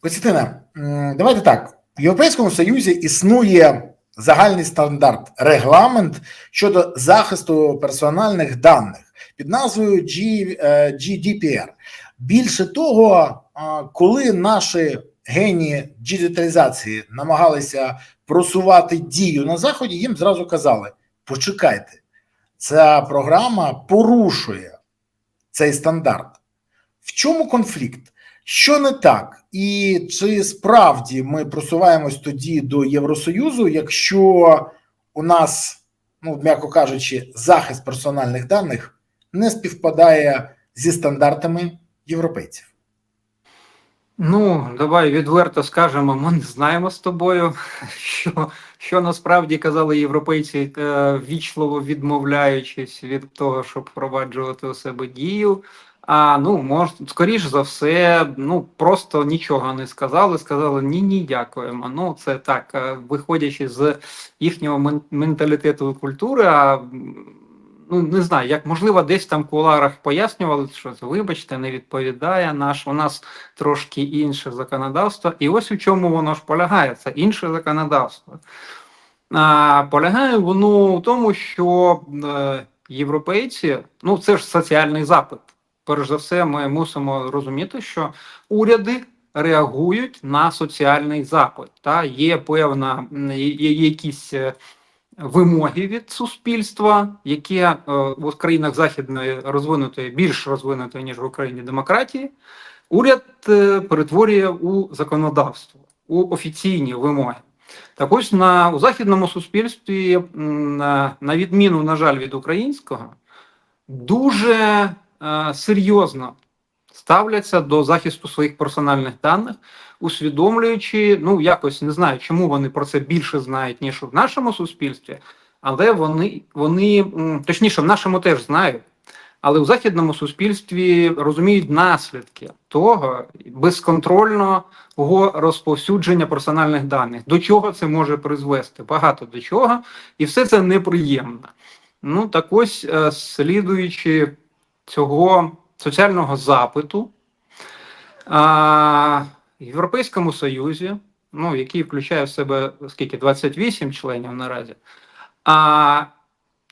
Костянтина, давайте так. В Європейському Союзі існує загальний стандарт, регламент щодо захисту персональних даних під назвою G, е, GDPR. Більше того, коли наші генії діджиталізації намагалися просувати дію на заході, їм зразу казали: почекайте, ця програма порушує цей стандарт. В чому конфлікт? Що не так, і чи справді ми просуваємось тоді до Євросоюзу, якщо у нас, ну м'яко кажучи, захист персональних даних не співпадає зі стандартами європейців? Ну, давай відверто скажемо, ми не знаємо з тобою, що, що насправді казали європейці, е, вічливо відмовляючись від того, щоб впроваджувати у себе дію. А ну, мож, скоріш за все, ну просто нічого не сказали. Сказали ні, ні, дякуємо. Ну, це так, е, виходячи з їхнього менталітету і культури. А ну не знаю, як можливо, десь там в куларах пояснювали, що це, вибачте, не відповідає наш. У нас трошки інше законодавство. І ось у чому воно ж полягає. Це інше законодавство. А, полягає воно в тому, що е, європейці, ну це ж соціальний запит. Перш за все, ми мусимо розуміти, що уряди реагують на соціальний запит. Та є певна є, якісь е, вимоги від суспільства, яке в країнах західної розвинутої, більш розвинутої ніж в Україні демократії, уряд е, перетворює у законодавство, у офіційні вимоги. Так ось на у західному суспільстві, на, на відміну, на жаль, від українського, дуже серйозно ставляться до захисту своїх персональних даних, усвідомлюючи, ну якось не знаю, чому вони про це більше знають, ніж в нашому суспільстві, але вони, вони точніше, в нашому теж знають. Але у західному суспільстві розуміють наслідки того безконтрольного розповсюдження персональних даних. До чого це може призвести? Багато до чого, і все це неприємно. Ну так ось, е, слідуючи цього соціального запиту, а, в Європейському Союзі, ну який включає в себе скільки 28 членів наразі. А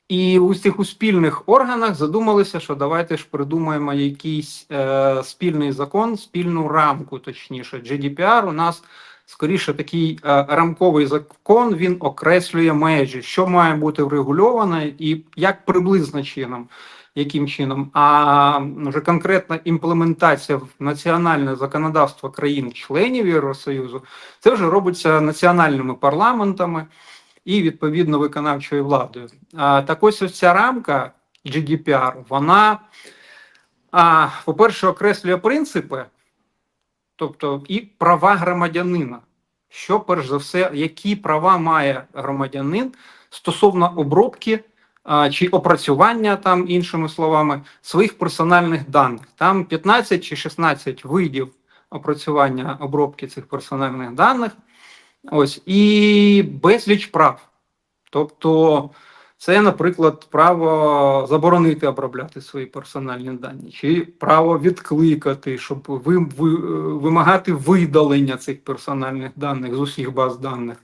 і у цих у спільних органах задумалися, що давайте ж придумаємо якийсь е, спільний закон, спільну рамку, точніше, GDPR у нас скоріше такий е, рамковий закон. Він окреслює межі, що має бути врегульовано і як приблизно чином, яким чином. А вже конкретна імплементація в національне законодавство країн-членів Євросоюзу, це вже робиться національними парламентами і відповідно виконавчою владою. А, так ось ось ця рамка GDPR, вона, а, по-перше, окреслює принципи, тобто і права громадянина. Що, перш за все, які права має громадянин стосовно обробки чи опрацювання, там, іншими словами, своїх персональних даних. Там 15 чи 16 видів опрацювання обробки цих персональних даних. Ось і безліч прав. Тобто, це, наприклад, право заборонити обробляти свої персональні дані, чи право відкликати, щоб ви, ви, вимагати видалення цих персональних даних з усіх баз даних,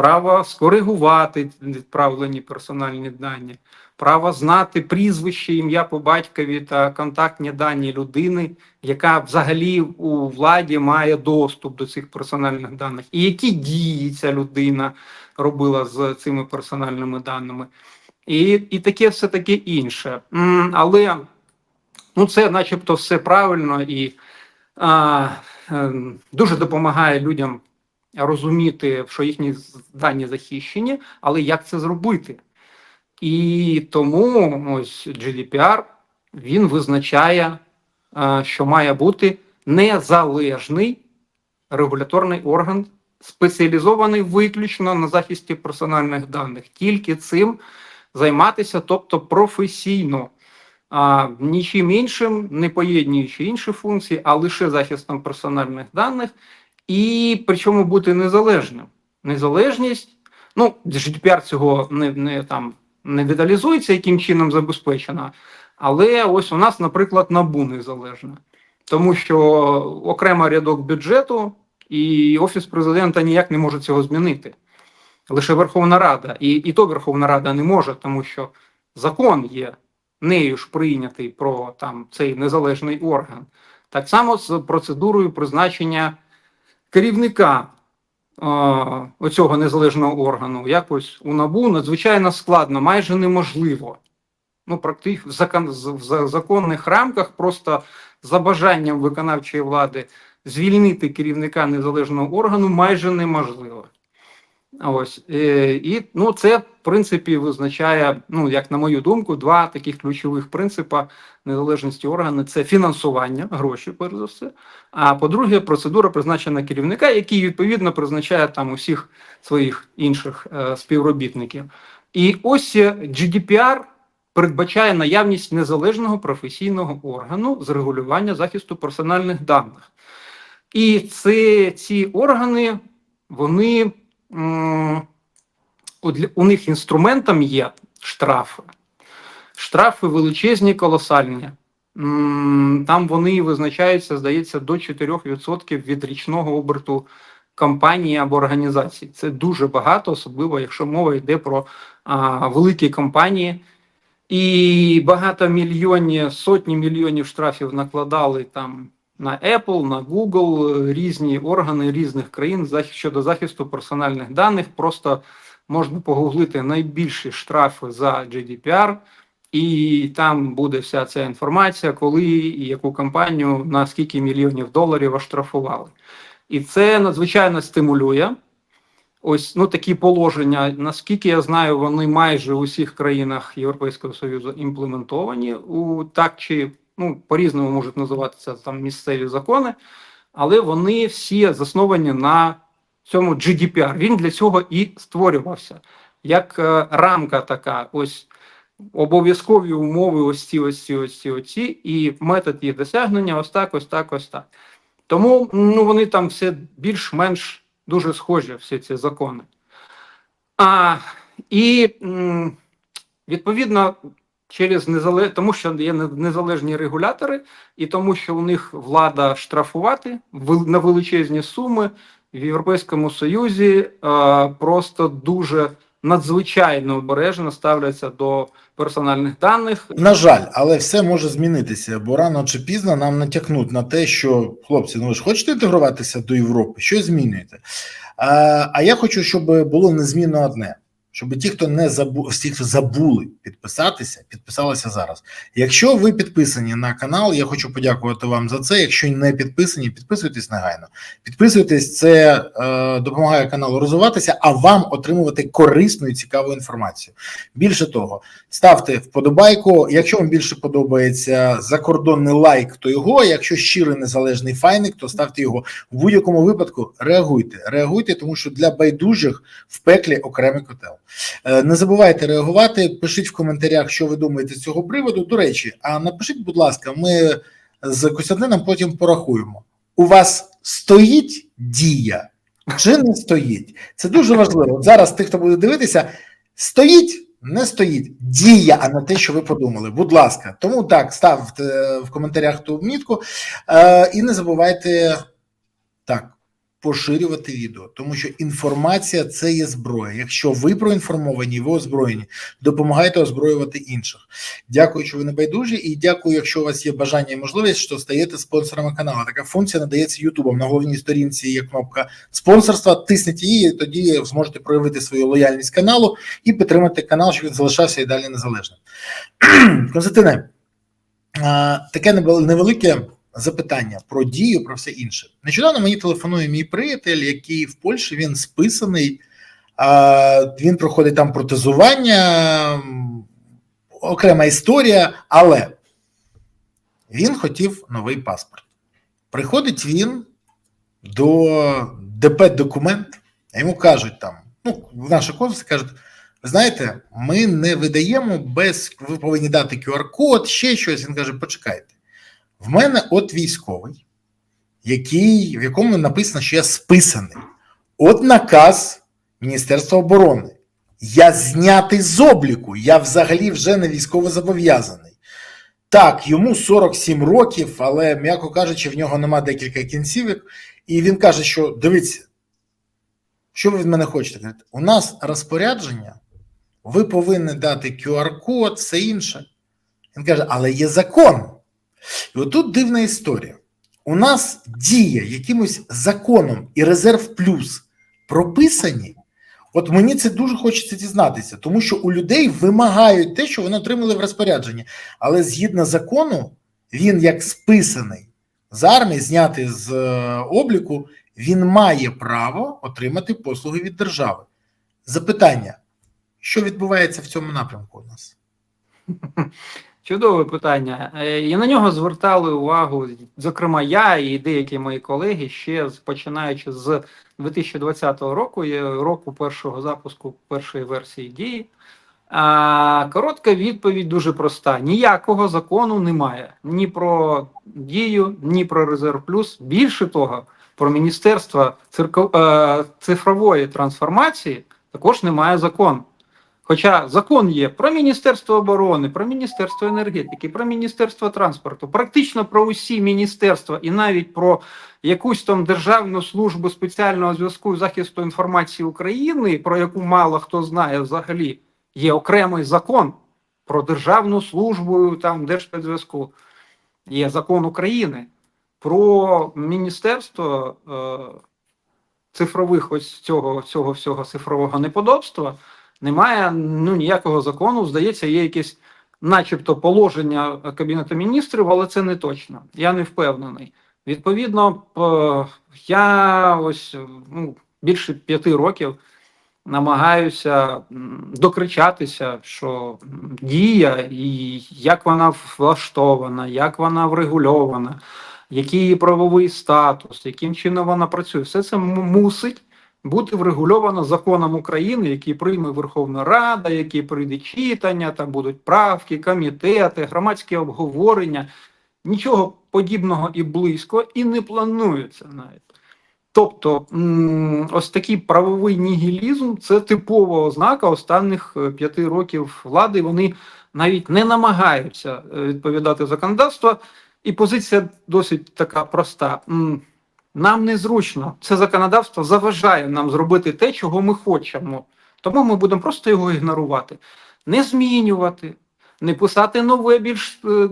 право скоригувати відправлені персональні дані, право знати прізвище, ім'я по батькові та контактні дані людини, яка взагалі у владі має доступ до цих персональних даних, і які дії ця людина робила з цими персональними даними, і і таке все таке інше. Але ну, це, начебто, все правильно і а, е, дуже допомагає людям розуміти, що їхні дані захищені, але як це зробити? І тому ось GDPR він визначає, е, що має бути незалежний регуляторний орган, спеціалізований виключно на захисті персональних даних. Тільки цим займатися, тобто професійно, а нічим іншим, не поєднуючи інші функції, а лише захистом персональних даних, і причому бути незалежним. Незалежність, ну, GDPR цього не, не там не деталізується, яким чином забезпечена, але ось у нас, наприклад, набу незалежна. Тому що окремо рядок бюджету і Офіс президента ніяк не може цього змінити. Лише Верховна Рада. І, і то Верховна Рада не може, тому що закон є нею ж прийнятий про там цей незалежний орган. Так само з процедурою призначення керівника оцього незалежного органу, якось у НАБУ надзвичайно складно, майже неможливо. Ну, практично в, закон, в законних рамках просто за бажанням виконавчої влади звільнити керівника незалежного органу майже неможливо. Ось е, і ну, це в принципі визначає, ну як на мою думку, два таких ключових принципа незалежності органу: це фінансування, гроші, перш за все. А по-друге, процедура призначення керівника, який відповідно призначає там усіх своїх інших е, співробітників. І ось е, GDPR передбачає наявність незалежного професійного органу з регулювання захисту персональних даних. І це ці органи, вони у, них інструментом є штрафи. Штрафи величезні, колосальні. Там вони визначаються, здається, до 4% від річного оберту компанії або організації. Це дуже багато, особливо якщо мова йде про а, великі компанії. І багато мільйонів, сотні мільйонів штрафів накладали там на Apple, на Google, е, різні органи різних країн щодо захисту персональних даних. Просто можна погуглити найбільші штрафи за GDPR, і там буде вся ця інформація, коли і яку компанію на скільки мільйонів доларів оштрафували. І це надзвичайно стимулює. Ось ну такі положення, наскільки я знаю, вони майже у всіх країнах Європейського Союзу імплементовані у так чи ну по-різному можуть називатися там місцеві закони, але вони всі засновані на цьому GDPR. Він для цього і створювався як е, рамка така. Ось обов'язкові умови, ось ці, ось ці, ось ці, ось ці, і метод їх досягнення, ось так, ось так, ось так. Тому ну, вони там все більш-менш дуже схожі, всі ці закони. А, і м, відповідно, через незалеж... тому що є незалежні регулятори, і тому, що у них влада штрафувати на величезні суми в Європейському Союзі е, просто дуже надзвичайно обережно ставляться до персональних даних. На жаль, але все може змінитися, бо рано чи пізно нам натякнуть на те, що хлопці, ну ви ж хочете інтегруватися до Європи, що змінюєте? А, а я хочу, щоб було незмінно одне. Щоб ті, хто не забу, ті, хто забули підписатися, підписалися зараз. Якщо ви підписані на канал, я хочу подякувати вам за це. Якщо не підписані, підписуйтесь негайно. Підписуйтесь, це е, допомагає каналу розвиватися, а вам отримувати корисну і цікаву інформацію. Більше того, ставте вподобайку. Якщо вам більше подобається закордонний лайк, то його. Якщо щирий незалежний файник, то ставте його. В будь-якому випадку реагуйте. Реагуйте, тому що для байдужих в пеклі окремий котел. Е, Не забувайте реагувати. Пишіть в коментарях, що ви думаєте з цього приводу. До речі, а напишіть, будь ласка, ми з Костянтином потім порахуємо. У вас стоїть дія чи не стоїть? Це дуже важливо. Зараз тих, хто буде дивитися, стоїть. Не стоїть дія, а не те, що ви подумали. Будь ласка, тому так ставте в коментарях ту мітку е, і не забувайте поширювати відео, тому що інформація це є зброя. Якщо ви проінформовані, ви озброєні, допомагайте озброювати інших. Дякую, що ви не байдужі, і дякую, якщо у вас є бажання і можливість, що стаєте спонсорами каналу. Така функція надається Ютубом. На головній сторінці є кнопка спонсорства. Тисніть її, і тоді зможете проявити свою лояльність каналу і підтримати канал, щоб він залишався і далі незалежним. Константине, таке невелике запитання про дію, про все інше. Нещодавно мені телефонує мій приятель, який в Польщі він списаний, він проходить там протезування, окрема історія, але він хотів новий паспорт. Приходить він до ДП документ, а йому кажуть там, ну, в наше консульство кажуть, ви знаєте, ми не видаємо без, ви повинні дати QR-код, ще щось. Він каже, почекайте. В мене от військовий, який, в якому написано, що я списаний. От наказ Міністерства оборони. Я знятий з обліку, я взагалі вже не військово зобов'язаний. Так, йому 47 років, але, м'яко кажучи, в нього нема декілька кінцівок. І він каже, що дивіться, що ви від мене хочете? У нас розпорядження, ви повинні дати QR-код, все інше. Він каже, але є закон. І отут дивна історія. У нас діє якимось законом і резерв плюс прописані. От мені це дуже хочеться дізнатися, тому що у людей вимагають те, що вони отримали в розпорядженні. Але згідно закону, він як списаний з армії, знятий з е, обліку, він має право отримати послуги від держави. Запитання: що відбувається в цьому напрямку у нас? Чудове питання. Е, І на нього звертали увагу, зокрема, я і деякі мої колеги, ще починаючи з 2020 року, року першого запуску першої версії дії. Коротка відповідь дуже проста: ніякого закону немає ні про дію, ні про резерв плюс. Більше того, про міністерство е, цифрової трансформації також немає закону. Хоча закон є про Міністерство оборони, про Міністерство енергетики, про Міністерство транспорту, практично про усі міністерства і навіть про якусь там Державну службу спеціального зв'язку захисту інформації України, про яку мало хто знає взагалі, є окремий закон про Державну службу там Держспецзв'язку. Є закон України про Міністерство е, цифрових ось цього, цього всього цифрового неподобства немає ну, ніякого закону. Здається, є якесь, начебто, положення Кабінету міністрів, але це не точно. Я не впевнений. Відповідно, я ось ну, більше п'яти років намагаюся докричатися, що дія і як вона влаштована, як вона врегульована, який її правовий статус, яким чином вона працює, все це мусить бути врегульовано законом України, який прийме Верховна Рада, який прийде читання, там будуть правки, комітети, громадські обговорення. Нічого подібного і близько, і не планується навіть. Тобто, ось такий правовий нігілізм це типова ознака останніх е, п'яти років влади. Вони навіть не намагаються е, відповідати законодавству, і позиція досить така проста. Нам незручно. Це законодавство заважає нам зробити те, чого ми хочемо. Тому ми будемо просто його ігнорувати, не змінювати, не писати нове, більш е,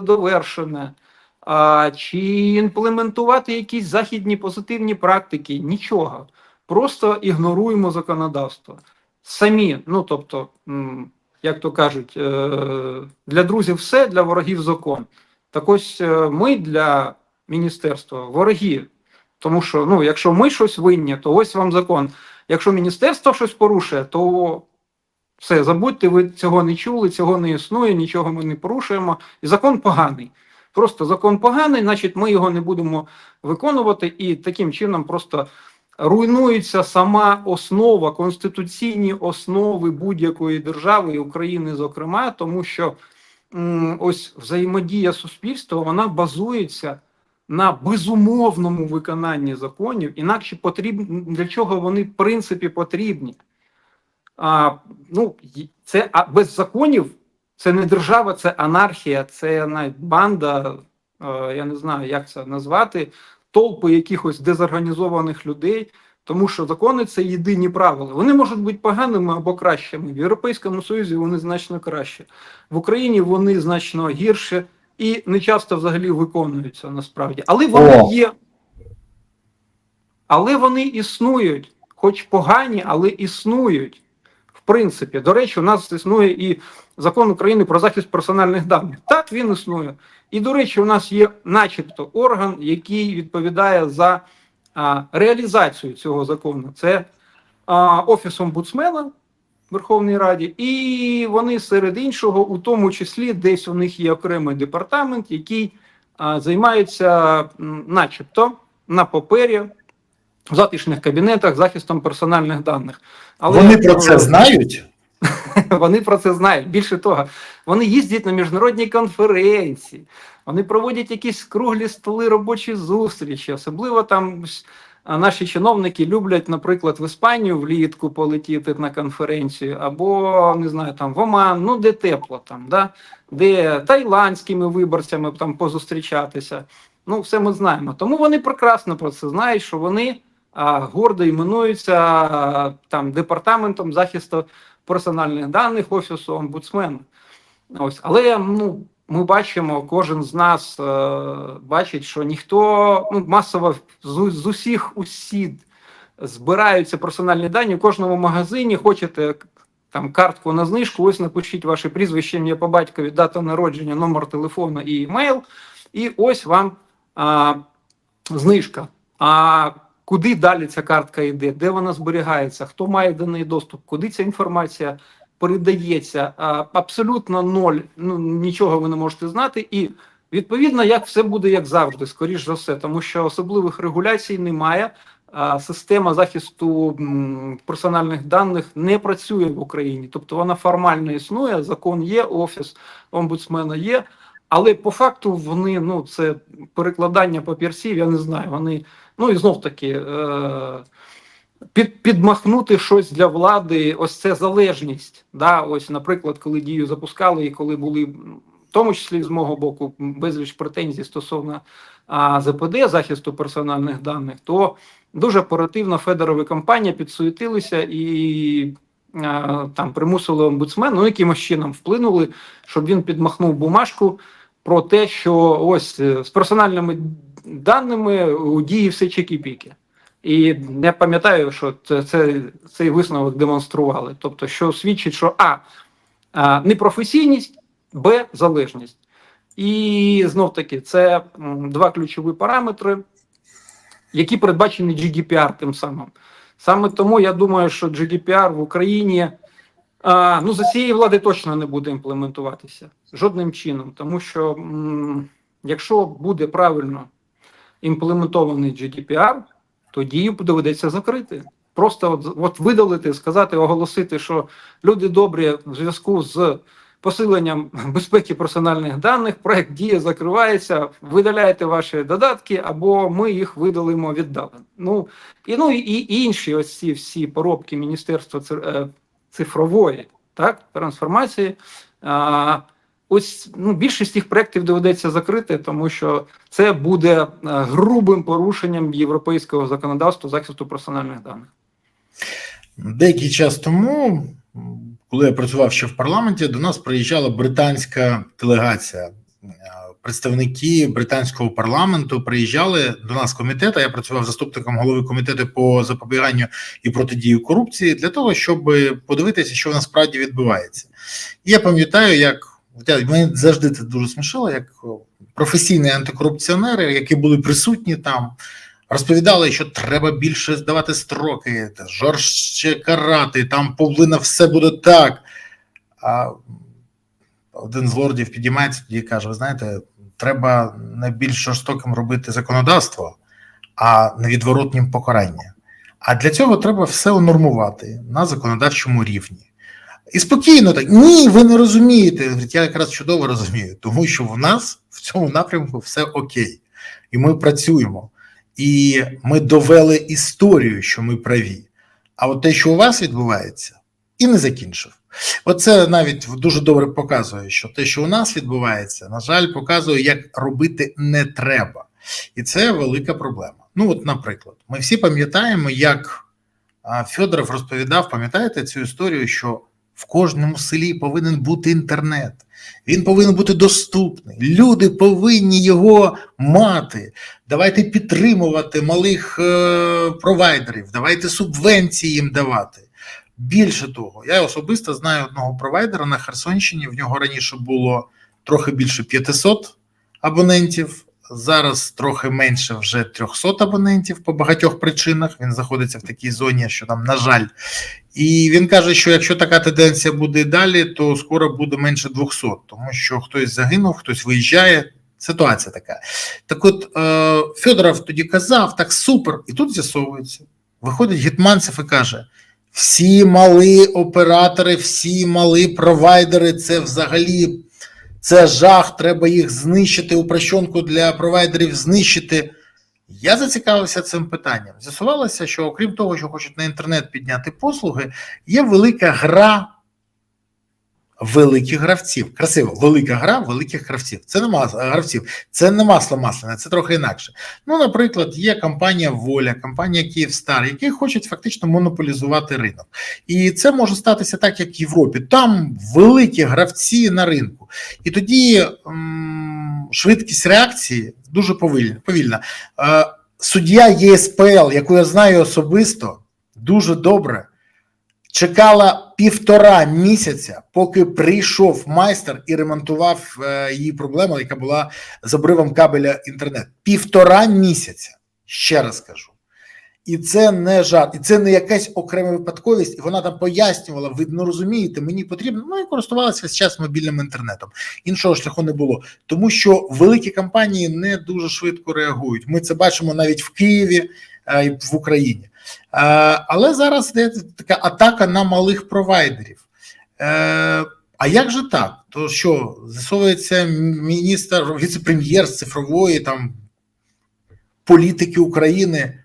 довершене, а, чи імплементувати якісь західні позитивні практики. Нічого. Просто ігноруємо законодавство. Самі, ну тобто, як то кажуть, е, для друзів все, для ворогів закон. Так ось е, ми для міністерства вороги. Тому що, ну, якщо ми щось винні, то ось вам закон. Якщо міністерство щось порушує, то все, забудьте, ви цього не чули, цього не існує, нічого ми не порушуємо. І закон поганий. Просто закон поганий, значить, ми його не будемо виконувати, і таким чином просто руйнується сама основа, конституційні основи будь-якої держави і України, зокрема, тому що ось взаємодія суспільства вона базується на безумовному виконанні законів, інакше потрібно для чого вони в принципі потрібні. А, ну, це а без законів це не держава, це анархія, це навіть банда. я не знаю, як це назвати, толпи якихось дезорганізованих людей. Тому що закони це єдині правила. Вони можуть бути поганими або кращими. В Європейському Союзі вони значно краще. В Україні вони значно гірше і не часто взагалі виконуються насправді. Але вони О. є. Але вони існують, хоч погані, але існують. В принципі, до речі, у нас існує і закон України про захист персональних даних. Так, він існує. І, до речі, у нас є, начебто, орган, який відповідає за а, реалізацію цього закону. Це а, Офіс омбудсмена Верховній Раді, і вони серед іншого, у тому числі, десь у них є окремий департамент, який а, займається, начебто, на папері в затишних кабінетах захистом персональних даних. Вони про це знають. вони про це знають. Більше того, вони їздять на міжнародні конференції, вони проводять якісь круглі столи, робочі зустрічі. Особливо там ось, а, наші чиновники люблять, наприклад, в Іспанію влітку полетіти на конференцію, або не знаю, там в Оман, ну де тепло там, да? де тайландськими виборцями там позустрічатися. Ну, все ми знаємо. Тому вони прекрасно про це знають, що вони а, гордо іменуються там департаментом захисту персональних даних офісу омбудсмена. Ось, але ну, ми бачимо, кожен з нас е, бачить, що ніхто ну, масово з, з усіх усід збираються персональні дані в кожному магазині. Хочете там картку на знижку, ось напишіть ваше прізвище, ім'я по батькові, дата народження, номер телефону і емейл, і ось вам а, знижка. А куди далі ця картка йде? Де вона зберігається? Хто має до неї доступ? Куди ця інформація передається? Абсолютно ноль. Ну нічого ви не можете знати. І відповідно, як все буде як завжди, скоріш за все, тому що особливих регуляцій немає. Система захисту персональних даних не працює в Україні, тобто вона формально існує, закон є, офіс омбудсмена є, але по факту вони ну це перекладання папірців, я не знаю. Вони ну і знов таки е, під, підмахнути щось для влади, ось це залежність. Да, ось, наприклад, коли дію запускали, і коли були в тому числі з мого боку безліч претензій стосовно а, ЗПД захисту персональних даних, то дуже оперативно Федорова компанія підсуетилися і там примусили омбудсмен, ну якимось чином вплинули, щоб він підмахнув бумажку про те, що ось е, з персональними даними у дії все чекі-піки. І я пам'ятаю, що це, це, цей висновок демонстрували. Тобто, що свідчить, що А, а непрофесійність, Б залежність. І знов таки це два ключові параметри, які передбачені GDPR тим самим. Саме тому я думаю, що GDPR в Україні а, ну, за цієї влади точно не буде імплементуватися жодним чином, тому що м, якщо буде правильно імплементований GDPR, то дію доведеться закрити. Просто от, от видалити, сказати, оголосити, що люди добрі в зв'язку з посиленням безпеки персональних даних, проект дія закривається, видаляйте ваші додатки, або ми їх видалимо віддалено. Ну і ну і інші ось ці всі поробки Міністерства е, цифрової так трансформації. А, ось ну, більшість цих проєктів доведеться закрити, тому що це буде е, грубим порушенням європейського законодавства захисту персональних даних. Деякий час тому, коли я працював ще в парламенті, до нас приїжджала британська делегація. Е, Представники британського парламенту приїжджали до нас в комітет. а Я працював заступником голови комітету по запобіганню і протидії корупції для того, щоб подивитися, що насправді відбувається. Я пам'ятаю, як мене завжди це дуже смішило, як професійні антикорупціонери, які були присутні там, розповідали, що треба більше здавати строки, жорстче карати, там повинно все буде так. А один з лордів підіймається тоді і каже: ви знаєте, треба не більш жорстоким робити законодавство, а невідворотнім покарання. А для цього треба все унормувати на законодавчому рівні. І спокійно так, ні, ви не розумієте. Я якраз чудово розумію, тому що в нас в цьому напрямку все окей, і ми працюємо. І ми довели історію, що ми праві. А от те, що у вас відбувається, і не закінчив. Оце навіть дуже добре показує, що те, що у нас відбувається, на жаль, показує, як робити не треба. І це велика проблема. Ну, от, наприклад, ми всі пам'ятаємо, як Федоров розповідав, пам'ятаєте цю історію, що в кожному селі повинен бути інтернет, він повинен бути доступний. Люди повинні його мати. Давайте підтримувати малих е, провайдерів, давайте субвенції їм давати. Більше того, я особисто знаю одного провайдера на Херсонщині. В нього раніше було трохи більше 500 абонентів. Зараз трохи менше вже 300 абонентів по багатьох причинах. Він знаходиться в такій зоні, що там, на жаль, і він каже, що якщо така тенденція буде далі, то скоро буде менше 200, тому що хтось загинув, хтось виїжджає. Ситуація така. Так, от е, Федоров тоді казав, так супер, і тут з'ясовується. Виходить Гетманцев і каже: всі малі оператори, всі малі провайдери, це взагалі це жах, треба їх знищити, упрощенку для провайдерів знищити. Я зацікавився цим питанням. З'ясувалося, що окрім того, що хочуть на інтернет підняти послуги, є велика гра великих гравців. Красиво, велика гра великих гравців. Це не мас... гравців, це не масло масляне, це трохи інакше. Ну, наприклад, є компанія Воля, компанія Київстар, які хочуть фактично монополізувати ринок. І це може статися так, як в Європі. Там великі гравці на ринку. І тоді швидкість реакції дуже повільна. повільна. Е, суддя ЄСПЛ, яку я знаю особисто, дуже добре. Чекала півтора місяця, поки прийшов майстер і ремонтував е, її проблему, яка була з обривом кабеля інтернет. Півтора місяця, ще раз кажу. І це не жарт, і це не якась окрема випадковість. І вона там пояснювала: ви ну розумієте, мені потрібно. Ну і користувалася весь час мобільним інтернетом. Іншого шляху не було, тому що великі компанії не дуже швидко реагують. Ми це бачимо навіть в Києві в Україні. Е, Але зараз йде така атака на малих провайдерів. Е, А як же так? То що з'ясовується міністр, віце-прем'єр з цифрової там політики України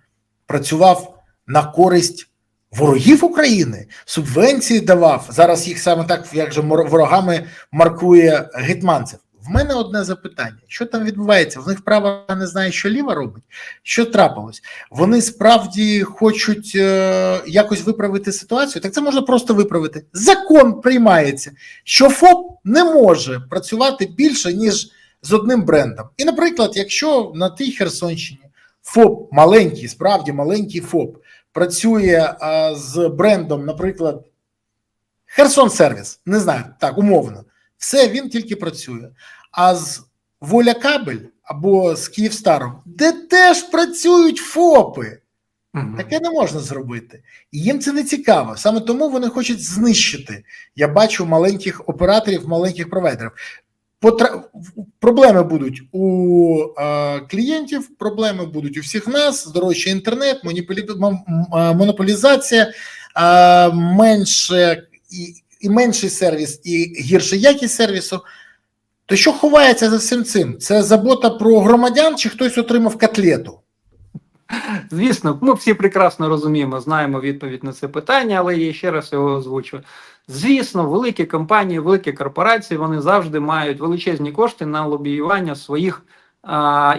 працював на користь ворогів України, субвенції давав. Зараз їх саме так, як же ворогами маркує гетьманцев. В мене одне запитання: що там відбувається? В них права не знає, що ліва робить. Що трапилось? Вони справді хочуть е, якось виправити ситуацію. Так це можна просто виправити. Закон приймається, що ФОП не може працювати більше ніж з одним брендом. І, наприклад, якщо на тій Херсонщині ФОП маленький, справді маленький ФОП працює а, з брендом, наприклад, Херсон Сервіс, не знаю, так, умовно, все він тільки працює. А з Воля Кабель або з Київстаром, де теж працюють ФОПи. Мгм. Таке не можна зробити. І їм це не цікаво. Саме тому вони хочуть знищити. Я бачу маленьких операторів, маленьких провайдерів. Потра... Проблеми будуть у е, клієнтів, проблеми будуть у всіх нас, здорожчий інтернет, м- монополізація, е, менше і, і менший сервіс, і гірша якість сервісу. То що ховається за всім цим? Це забота про громадян, чи хтось отримав котлету? Звісно, ми всі прекрасно розуміємо, знаємо відповідь на це питання, але я ще раз його озвучу. Звісно, великі компанії, великі корпорації вони завжди мають величезні кошти на лобіювання своїх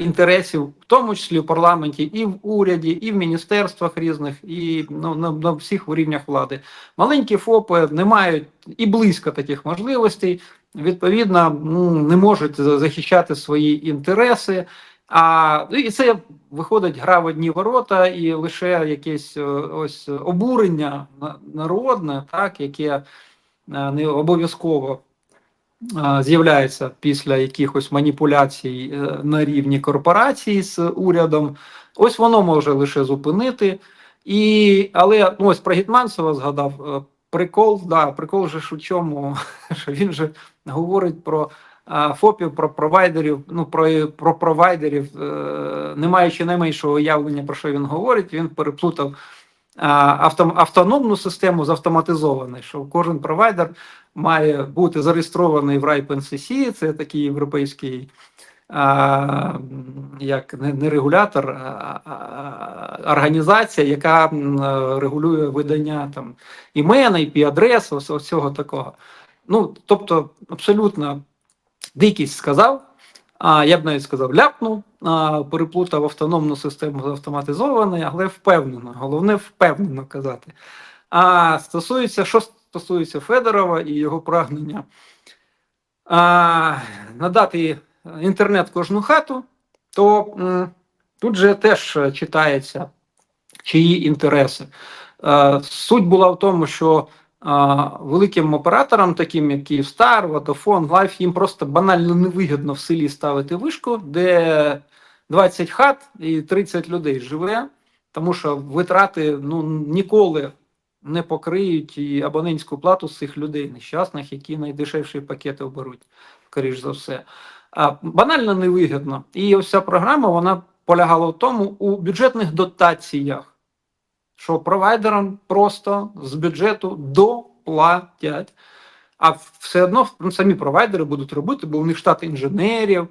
інтересів, в тому числі в парламенті, і в уряді, і в міністерствах різних, і ну, на, на всіх рівнях влади. Маленькі ФОПи не мають і близько таких можливостей. Відповідно, ну, не можуть захищати свої інтереси. А ну, і це виходить гра в одні ворота, і лише якесь е, ось обурення на- народне, так яке е, не обов'язково з'являється після якихось маніпуляцій е, на рівні корпорації з урядом. Ось воно може лише зупинити. І, але ну, ось про Гетманцева згадав. е, Прикол, да, прикол же у чому, що він же говорить про ФОПів, про провайдерів, ну про, про провайдерів, е, не маючи найменшого уявлення, про що він говорить, він переплутав автономну систему з автоматизованою, що кожен провайдер має бути зареєстрований в RIPE-NCC, це такий європейський як не, регулятор, а, організація, яка регулює видання там імен, IP-адрес, ось цього такого. Ну, тобто, абсолютно дикість сказав, а я б навіть сказав, ляпнув, а, переплутав автономну систему з автоматизованою, але впевнено. Головне впевнено казати. А стосується, що стосується Федорова і його прагнення а, надати інтернет кожну хату, то м, тут же теж читається, чиї інтереси. Е, Суть була в тому, що а, великим операторам, таким як Київстар, Vodafone, Life, їм просто банально невигідно в селі ставити вишку, де 20 хат і 30 людей живе, тому що витрати ну, ніколи не покриють і абонентську плату з цих людей нещасних, які найдешевші пакети оберуть, скоріш за все. А, банально невигідно. І ось ця програма вона полягала в тому у бюджетних дотаціях що провайдерам просто з бюджету доплатять. А все одно ну, самі провайдери будуть робити, бо у них штат інженерів,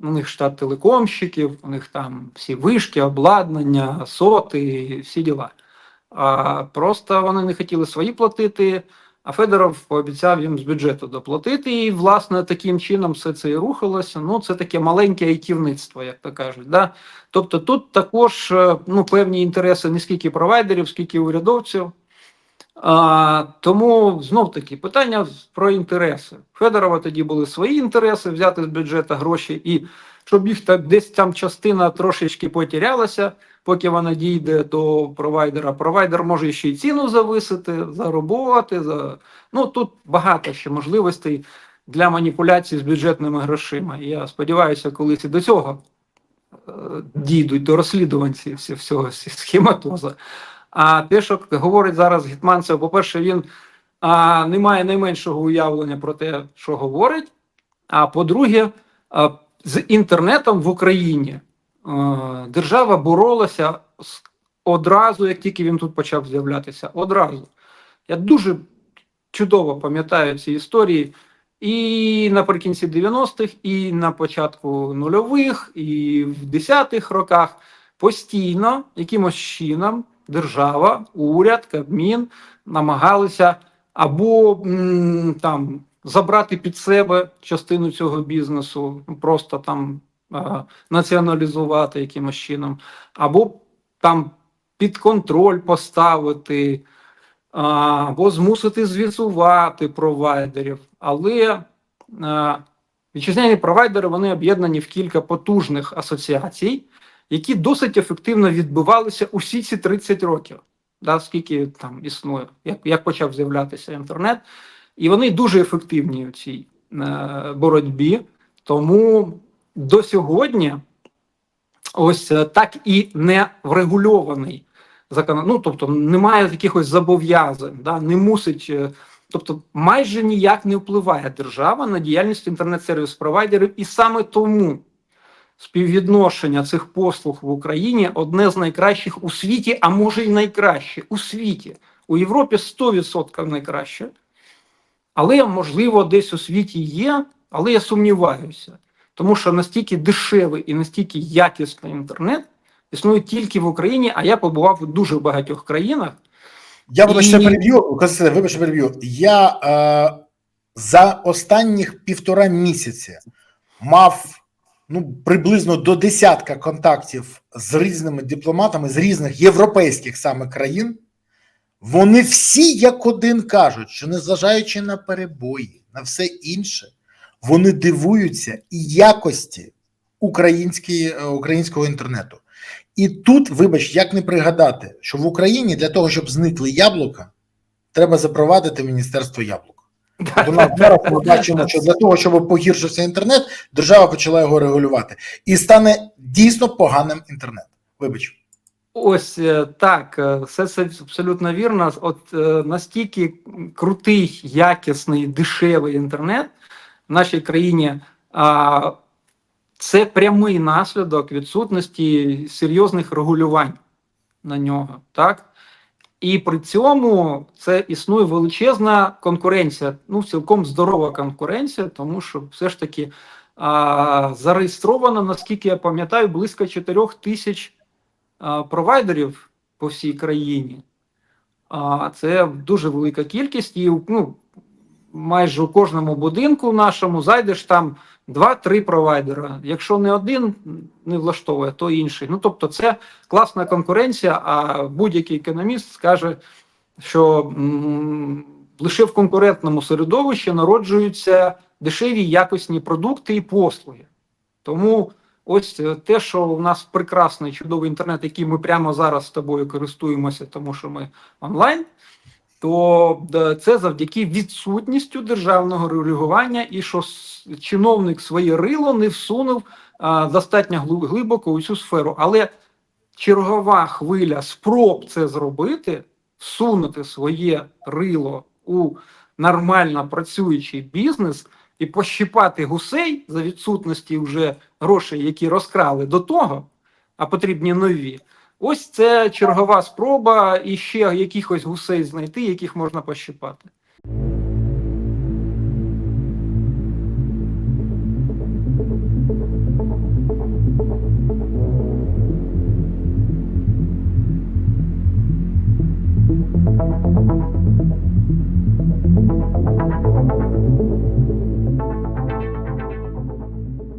у них штат телекомщиків, у них там всі вишки, обладнання, соти, всі діла. А просто вони не хотіли свої платити, А Федоров пообіцяв їм з бюджету доплатити, і, власне, таким чином все це і рухалося. Ну, це таке маленьке айтівництво, як то кажуть. Да? Тобто тут також е, ну, певні інтереси не скільки провайдерів, скільки урядовців. А, тому знов таки питання про інтереси. Федорова тоді були свої інтереси взяти з бюджету гроші, і щоб їх так десь там частина трошечки потерялася, поки вона дійде до провайдера. Провайдер може ще й ціну зависити, заробувати. За... Ну тут багато ще можливостей для маніпуляцій з бюджетними грошима. Я сподіваюся, колись і до цього е, дійдуть до розслідувань всього схематоза. А те, що говорить зараз Гетманцев, по-перше, він а, не має найменшого уявлення про те, що говорить. А по-друге, з інтернетом в Україні держава боролася одразу, як тільки він тут почав з'являтися. Одразу. Я дуже чудово пам'ятаю ці історії. І наприкінці 90-х, і на початку нульових, і в 10-х роках постійно якимось чином держава, уряд, Кабмін намагалися або там забрати під себе частину цього бізнесу, просто там е, націоналізувати якимось чином, або там під контроль поставити, або змусити звісувати провайдерів. Але е, вітчизняні провайдери вони об'єднані в кілька потужних асоціацій, які досить ефективно відбивалися усі ці 30 років, да, скільки там існує, як, як почав з'являтися інтернет. І вони дуже ефективні у цій е, боротьбі. Тому до сьогодні ось е, так і не врегульований закон. Ну, тобто немає якихось зобов'язань, да, не мусить. е, Тобто, майже ніяк не впливає держава на діяльність інтернет-сервіс-провайдерів, і саме тому співвідношення цих послуг в Україні одне з найкращих у світі, а може й найкраще у світі. У Європі 100% найкраще. Але, можливо, десь у світі є, але я сумніваюся. Тому що настільки дешевий і настільки якісний інтернет існує тільки в Україні, а я побував у дуже багатьох країнах. Я буду І- ще переб'ю, Костя, вибач, переб'ю. Я е, за останніх півтора місяці мав ну, приблизно до десятка контактів з різними дипломатами з різних європейських саме країн. Вони всі як один кажуть, що незважаючи на перебої, на все інше, вони дивуються і якості е, українського інтернету. І тут, вибач, як не пригадати, що в Україні для того, щоб зникли яблука, треба запровадити міністерство яблук. У нас зараз ми бачимо, що для того, щоб погіршився інтернет, держава почала його регулювати, і стане дійсно поганим інтернет. Вибач, Ось е, так, е, все це абсолютно вірно. От настільки крутий, якісний, дешевий інтернет в нашій країні. Це прямий наслідок відсутності серйозних регулювань на нього. Так? І при цьому це існує величезна конкуренція, ну цілком здорова конкуренція, тому що все ж таки а, зареєстровано, наскільки я пам'ятаю, близько 4 тисяч а, провайдерів по всій країні. А це дуже велика кількість, і ну, майже у кожному будинку нашому зайдеш там 2-3 провайдера. Якщо не один не влаштовує, то інший. Ну тобто, це класна конкуренція. А будь-який економіст скаже, що лише в конкурентному середовищі народжуються дешеві якісні продукти і послуги. Тому ось е, те, що у нас прекрасний чудовий інтернет, який ми прямо зараз з тобою користуємося, тому що ми онлайн. То це завдяки відсутністю державного регулювання, і що чиновник своє рило не всунув а, достатньо глиб- глибоко у цю сферу. Але чергова хвиля спроб це зробити, всунути своє рило у нормально працюючий бізнес і пощипати гусей за відсутності вже грошей, які розкрали до того, а потрібні нові. Ось це чергова спроба і ще якихось гусей знайти, яких можна пощипати.